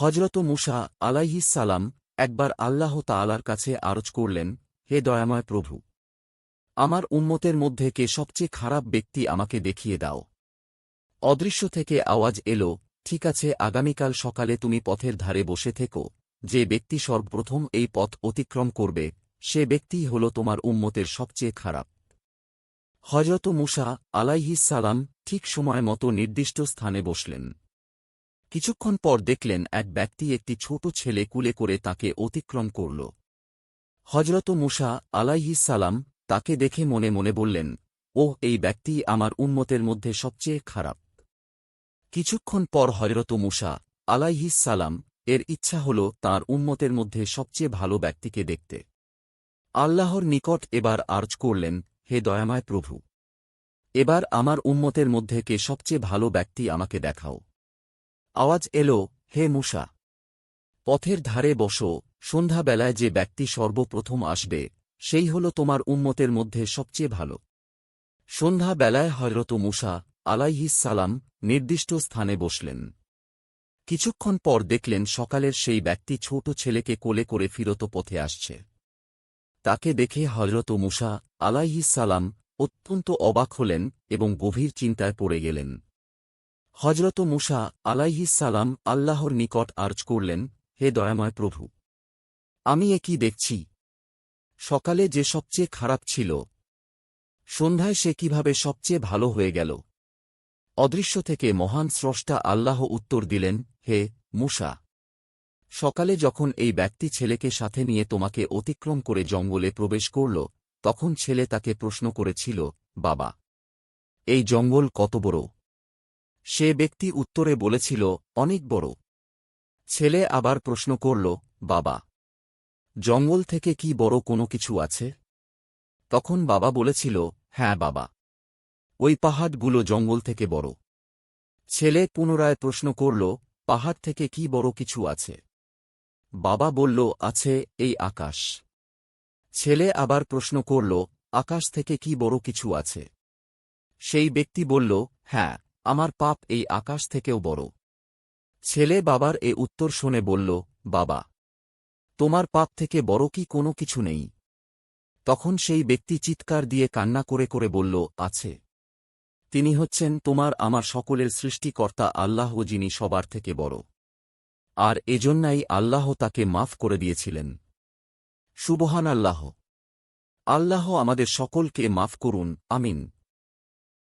হজরত মুসা আলাইহিস সালাম একবার আল্লাহ তাআলার কাছে আরজ করলেন, হে দয়াময় প্রভু, আমার উন্মতের মধ্যে কে সবচেয়ে খারাপ ব্যক্তি আমাকে দেখিয়ে দাও। অদৃশ্য থেকে আওয়াজ এলো, ঠিক আছে, আগামীকাল সকালে তুমি পথের ধারে বসে থেকো। যে ব্যক্তি সর্বপ্রথম এই পথ অতিক্রম করবে, সে ব্যক্তিই হল তোমার উম্মতের সবচেয়ে খারাপ। হজরত মুসা আলাইহিস সালাম ঠিক সময় মতো নির্দিষ্ট স্থানে বসলেন। কিছুক্ষণ পর দেখলেন এক ব্যক্তি একটি ছোট ছেলে কুলে করে তাকে অতিক্রম করল। হজরত মুসা আলাইহিস সালাম তাকে দেখে মনে মনে বললেন ও এই ব্যক্তি আমার উন্মতের মধ্যে সবচেয়ে খারাপ। কিছুক্ষণ পর হজরত মুসা আলাইহিস সালাম এর ইচ্ছা হল তার উন্মতের মধ্যে সবচেয়ে ভালো ব্যক্তিকে দেখতে। আল্লাহর নিকট এবার আর্জ করলেন, হে দয়াময় প্রভু, এবার আমার উন্মতের মধ্যে কে সবচেয়ে ভালো ব্যক্তি আমাকে দেখাও। আওয়াজ এলো, হে মুসা! পথের ধারে বসো, সন্ধ্যাবেলায় যে ব্যক্তি সর্বপ্রথম আসবে, সেই হল তোমার উম্মতের মধ্যে সবচেয়ে ভালো। সন্ধ্যাবেলায় হজরত মুসা আলাইহিস সালাম নির্দিষ্ট স্থানে বসলেন। কিছুক্ষণ পর দেখলেন সকালের সেই ব্যক্তি ছোট ছেলেকে কোলে করে ফিরত পথে আসছে। তাকে দেখে হজরত মুসা আলাইহিস সালাম অত্যন্ত অবাক হলেন এবং গভীর চিন্তায় পড়ে গেলেন। হজরত মুসা সালাম আল্লাহর নিকট আর্জ করলেন, হে দয়াময় প্রভু, আমি এ কি দেখছি? সকালে যে সবচেয়ে খারাপ ছিল, সন্ধ্যায় সে কীভাবে সবচেয়ে ভালো হয়ে গেল? অদৃশ্য থেকে মহান স্রষ্টা আল্লাহ উত্তর দিলেন, হে মুসা, সকালে যখন এই ব্যক্তি ছেলেকে সাথে নিয়ে তোমাকে অতিক্রম করে জঙ্গলে প্রবেশ করল, তখন ছেলে তাকে প্রশ্ন করেছিল, বাবা, এই জঙ্গল কত বড়? সে ব্যক্তি উত্তরে বলেছিল, অনেক বড়। ছেলে আবার প্রশ্ন করল, বাবা, জঙ্গল থেকে কি বড় কোনো কিছু আছে? তখন বাবা বলেছিল হ্যাঁ বাবা, ওই পাহাড়গুলো জঙ্গল থেকে বড়। ছেলে পুনরায় প্রশ্ন করল, পাহাড় থেকে কি বড় কিছু আছে? বাবা বলল, আছে, এই আকাশ। ছেলে আবার প্রশ্ন করল, আকাশ থেকে কি বড় কিছু আছে? সেই ব্যক্তি বলল হ্যাঁ আমার পাপ এই আকাশ থেকেও বড়। ছেলে বাবার এ উত্তর শুনে বলল, বাবা, তোমার পাপ থেকে বড় কি কোনো কিছু নেই? তখন সেই ব্যক্তি চিৎকার দিয়ে কান্না করে করে বলল, আছে। তিনি হচ্ছেন তোমার আমার সকলের সৃষ্টিকর্তা আল্লাহ যিনি সবার থেকে বড়। আর এজন্যাই আল্লাহ তাকে মাফ করে দিয়েছিলেন। সুবহান আল্লাহ আল্লাহ আমাদের সকলকে মাফ করুন, আমিন।